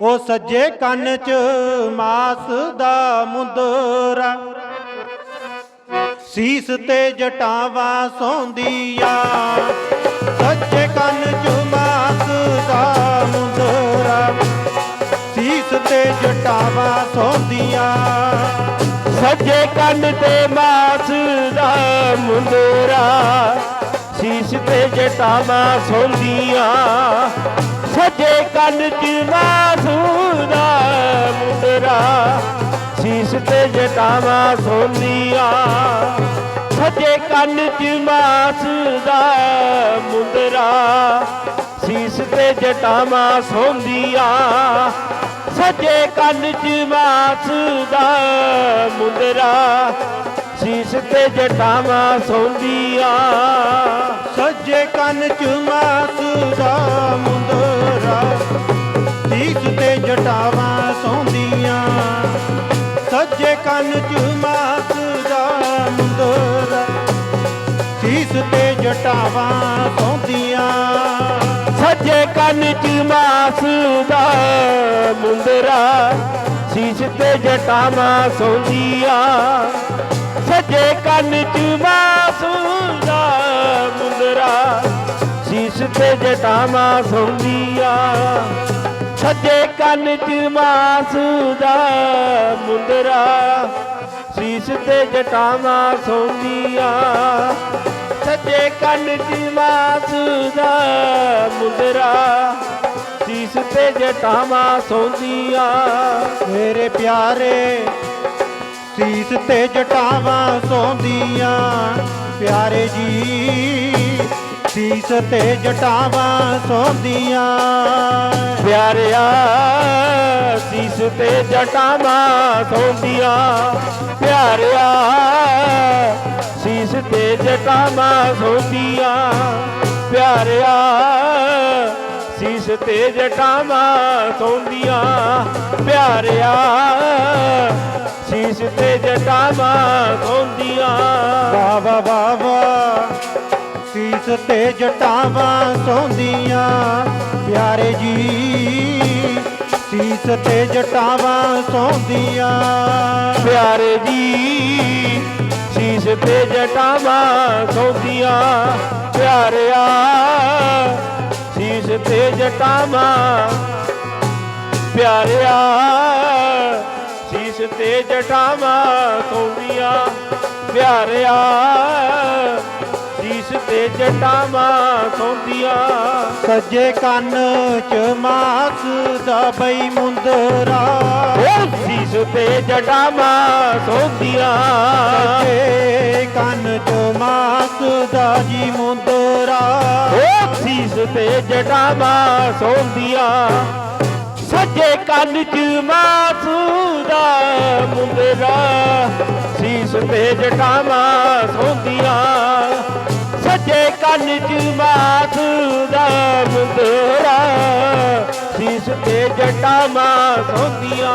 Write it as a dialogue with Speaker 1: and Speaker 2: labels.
Speaker 1: ਉਹ ਸੱਜੇ ਕੰਨ 'ਚ ਮਾਸ ਦਾ ਮੁੰਦਰਾ। ਸੀਸ ਤੇ ਜਟਾਵਾਂ ਸੌਂਦੀਆਂ। ਸੱਜੇ ਕੰਨ 'ਚ ਮਾਸ ਦਾ ਮੁੰਦਰਾ। ਸੀਸ ਤੇ ਜਟਾਵਾਂ ਸੌਂਦੀਆਂ।
Speaker 2: ਸੱਜੇ ਕੰਨ ਤੇ ਮਾਸ ਦਾ ਮੁੰਦਰਾ। ਸੀਸ ਤੇ ਜਟਾਵਾਂ ਸੌਂਦੀਆਂ। ਸੱਜੇ ਕੰਨ ਚ ਮਾਸ ਦਾ ਮੁੰਦਰਾ ਸੀਸ ਤੇ ਜਟਾਵਾਂ ਸੌਂਦੀਆਂ। ਸੱਜੇ ਕੰਨ ਚ ਮਾਸ ਦਾ ਮੁੰਦਰਾ ਸੀਸ ਤੇ ਜਟਾਵਾਂ ਸੌਂਦੀਆਂ। ਸੱਜੇ ਕੰਨ ਚ ਮਾਸ ਦਾ ਮੁੰਦਰਾ ਸੀਸ ਤੇ ਜਟਾਵਾਂ ਸੌਂਦੀਆਂ।
Speaker 1: ਸੱਜੇ ਕੰਨ 'ਚ ਮਾਸ ਦਾ ਮੁੰਦਰਾ ਸੀਸ ਤੇ ਜਟਾਵਾਂ ਸੌਂਦੀਆਂ। ਸੱਜੇ ਕੰਨ 'ਚ ਮਾਸ ਦਾ ਮੁੰਦਰਾ ਸੀਸ ਤੇ ਜਟਾਵਾਂ ਸੌਂਦੀਆਂ।
Speaker 2: ਸੱਜੇ ਕੰਨ ਚ ਮਾਸ ਦਾ ਮੁੰਦਰਾ ਸੀਸ ਤੇ ਜਟਾਵਾਂ ਸੌਂਦੀਆਂ। ਸੱਜੇ ਕੰਨ ਚ ਮਾਸ ਦਾ ਮੁੰਦਰਾ, ਸੀਸ ਤੇ ਜਟਾਵਾਂ ਸੌਂਦੀਆਂ ਸੱਜੇ ਕੰਨ ਚ ਮਾਸ ਦਾ ਮੁੰਦਰਾ, ਸੀਸ ਤੇ ਜਟਾਵਾਂ ਸੌਂਦੀਆਂ ਸੱਜੇ ਕੰਨ ਚ ਮਾਸ ਦਾ ਮੁੰਦਰਾ, ਸੀਸ ਤੇ ਜਟਾਵਾਂ ਸੌਂਦੀਆਂ
Speaker 1: ਮੇਰੇ ਪਿਆਰੇ ਸੀਸ ਤੇ ਜਟਾਵਾਂ ਸੌਂਦੀਆਂ। ਪਿਆਰੇ ਜੀ, ਸੀਸ ਤੇ ਜਟਾਵਾਂ ਸੌਂਦੀਆਂ।
Speaker 2: ਪਿਆਰਿਆ, ਸੀਸ ਤੇ ਜਟਾਵਾਂ ਸੌਂਦੀਆਂ। ਪਿਆਰਿਆ, ਸੀਸ ਤੇ ਜਟਾਵਾਂ ਸੌਂਦੀਆਂ। ਪਿਆਰਿਆ ਸੀਸ ਤੇ ਜਟਾਵਾਂ ਸੌਂਦੀਆਂ ਪਿਆਰਿਆ। ਸੀਸ ਤੇ ਜਟਾਵਾਂ ਸੌਂਦੀਆਂ।
Speaker 1: ਵਾ ਵਾ ਵਾ ਵਾ ਸੀਸ ਤੇ ਜਟਾਵਾਂ ਸੌਂਦੀਆਂ ਪਿਆਰੇ ਜੀ। ਸੀਸ ਤੇ ਜਟਾਵਾਂ ਸੌਂਦੀਆਂ।
Speaker 2: ਪਿਆਰੇ ਜੀ ਸੀਸ ਤੇ ਜਟਾਵਾਂ ਸੌਂਦੀਆਂ ਤੇ ਜਟਾਵਾਂ। ਪਿਆਰਿਆ ਸੀਸ ਤੇ ਜਟਾਵਾਂ ਸੌਂਦੀਆਂ ਪਿਆਰਿਆ ਸੀਸ ਤੇ ਜਟਾਵਾਂ ਸੌਂਦੀਆਂ
Speaker 1: ਸੱਜੇ ਕੰਨ ਚ ਮਾਸ ਦਾ ਬਈ ਮੁੰਦਰਾ।
Speaker 2: ਉਹ ਸੀਸ ਤੇ ਜਟਾਵਾਂ ਸੌਂਦੀਆਂ
Speaker 1: ਸੱਜੇ ਕੰਨ ਚ ਮਾਸ ਦਾ ਜੀ
Speaker 2: ਸੀਸ ਤੇ ਜਟਾਵਾਂ ਸੌਂਦੀਆਂ। ਸੱਜੇ ਕੰਨ ਚ ਮਾਸੂ ਦਾ ਮੁੰਦਰਾ, ਸੀਸ ਤੇ ਜਟਾਵਾਂ ਸੌਂਦੀਆਂ। ਸੱਜੇ ਕੰਨ ਚ ਮਾਸੂ ਦਾ ਮੁੰਦਰਾ, ਸੀਸ ਤੇ ਜਟਾਵਾਂ ਸੌਂਦੀਆਂ।